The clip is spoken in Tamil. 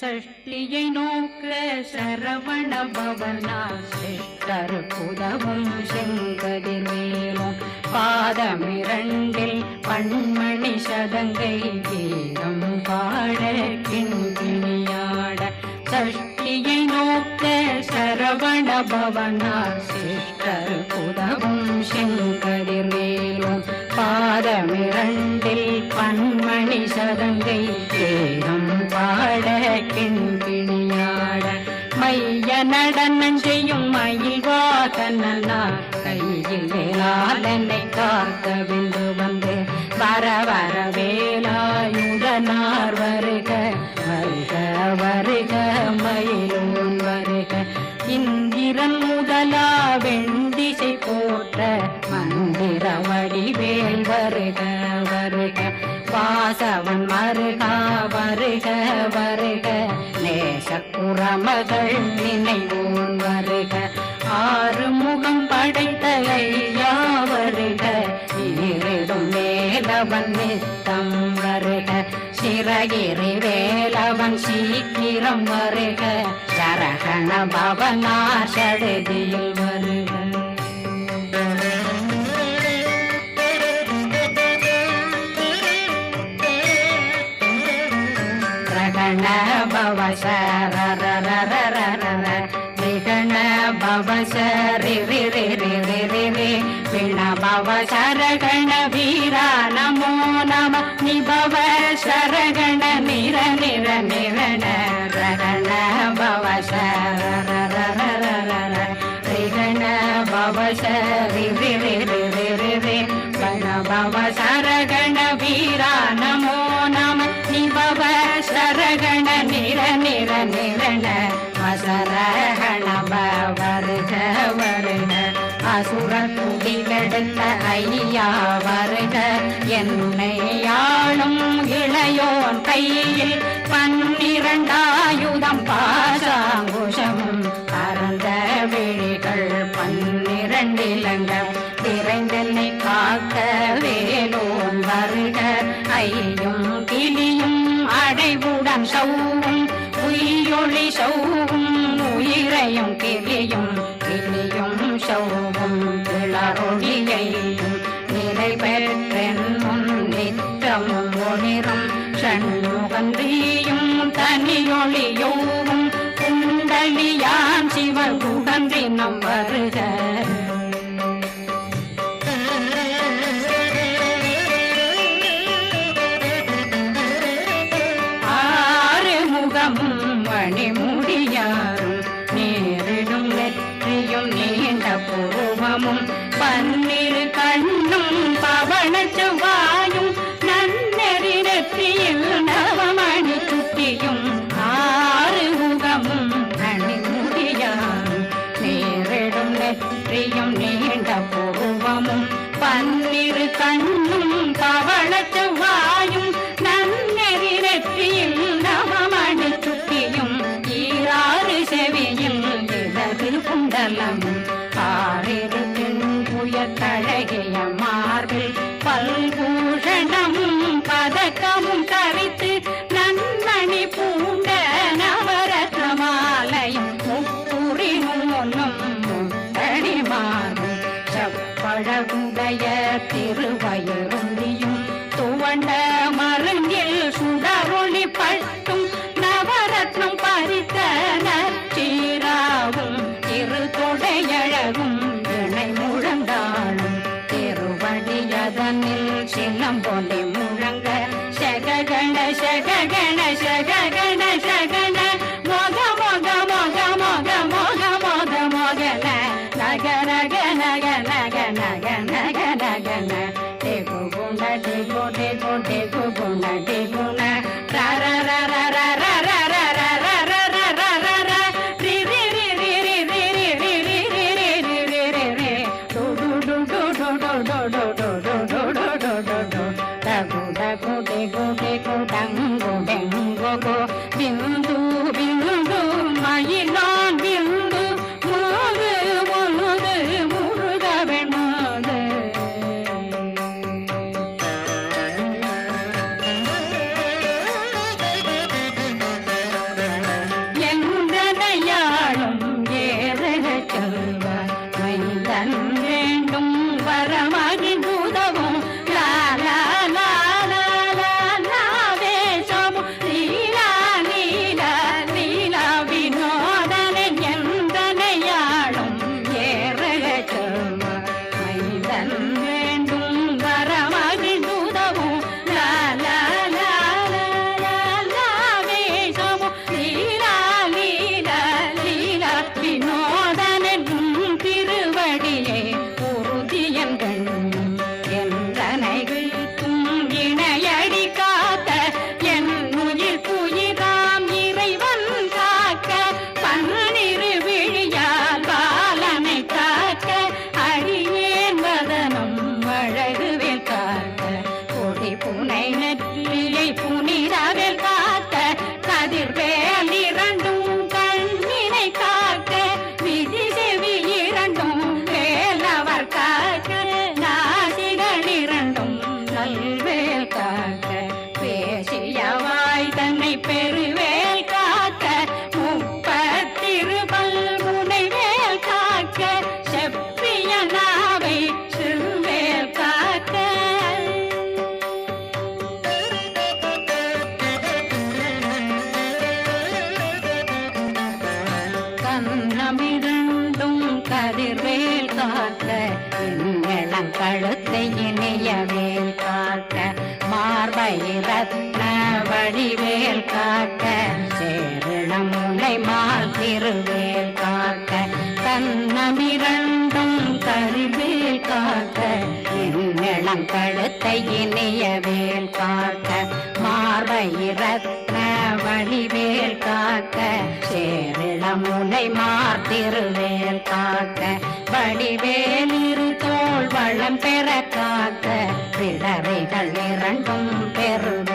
சஷ்டியை நோக்க சரவண பவனா சிஷ்டர் புதவும் செங்கதிர்வேலும் பாதமிரண்டில் பண்மணி சதங்கை கீதம் பாட கிண்கிணியாட சஷ்டியை நோக்க சரவண பவனா சிஷ்டர் புதவும் செங்கதிர்வேலும் பாதமிர நஞ்சையும் செய்யும் மயில் வாகனா கையில் வேளாளனை காக்க விந்து வந்து வர வர வேலாயுதனார் வருக வருக வருக மயிலோன் வருக. இந்திரன் முதலா வெண்டிசை போட்ட வடிவேல் வருக வருக. வாசவன் மருகா வருக வருக. நேசக்குறமகள் நினைவோன் வருக. ஆறு முகம் படைத்த ஐயா வருக இருடும் மேலவன் நித்தம் வருக. சிறகிரி வேலவன் சீக்கிரம் வருக. சரகண பவனா சடுதியில் வருக. ரகண பவ சரரரரரரர ரிகண பவ வீரா நமோ நம நிபவ சரகண நிர நிர நிரண ரகண பவ ரிகண பவ சரி பவ சரகண வீரா நமோ நம நிபவ சரகண நிர நிர நிரண வசரகண வருக வருக. அசுர குடி கெடுத்த ஐயா வருக. என்னை ஆளும் இளையோன் கையில் பன்னிரண்டாயுதம் பாசாங்குஷமும் அறந்த விழிகள் பன்னிரண்டிலங்க விரைந்தென்னை காக்க வேலோன் வருக. ஐயும் கிளியும் அடைவுடன் சௌவும் உயிரொளி சௌவும் உயிரையும் கிளியும் கிளியும் சௌவும் கிளறொளியையும் நிறைவேற்றென் முன் கொண்ட மருங்கில் சுடரொளி பட்டும் நவரத்னம் பறித்த நச்சீராவும் இரு தொடையழகும் இணை முழந்தாளும். திருவடியதனில் சின்னம் பொலி முழங்க சககண சககண சககண சகண డేగో డేగో గుణ డేగుణ డగు డగు డెగు డెగు డంగు డెంగు గో డింగు பூனை குளிர் வேல் காக்க எங்களம் கழுத்தை இணைய வேல் காக்க மார்பை ரத்ன வடிவேல் காக்க சேரணம் முனை மால் திருவேல் காக்க தன்னமிரண்டும் கருவேல் காக்க எங்களம் கழுத்தை இணைய வேல் காக்க மார்பை ரத்ன வடிவேல் காக்க சேர முனை மார்த்திருவேல் காக்க வடிவேல் இரு தோல் வளம் பெற காக்க பிறவைகள் இரண்டும் பெறுவேன்.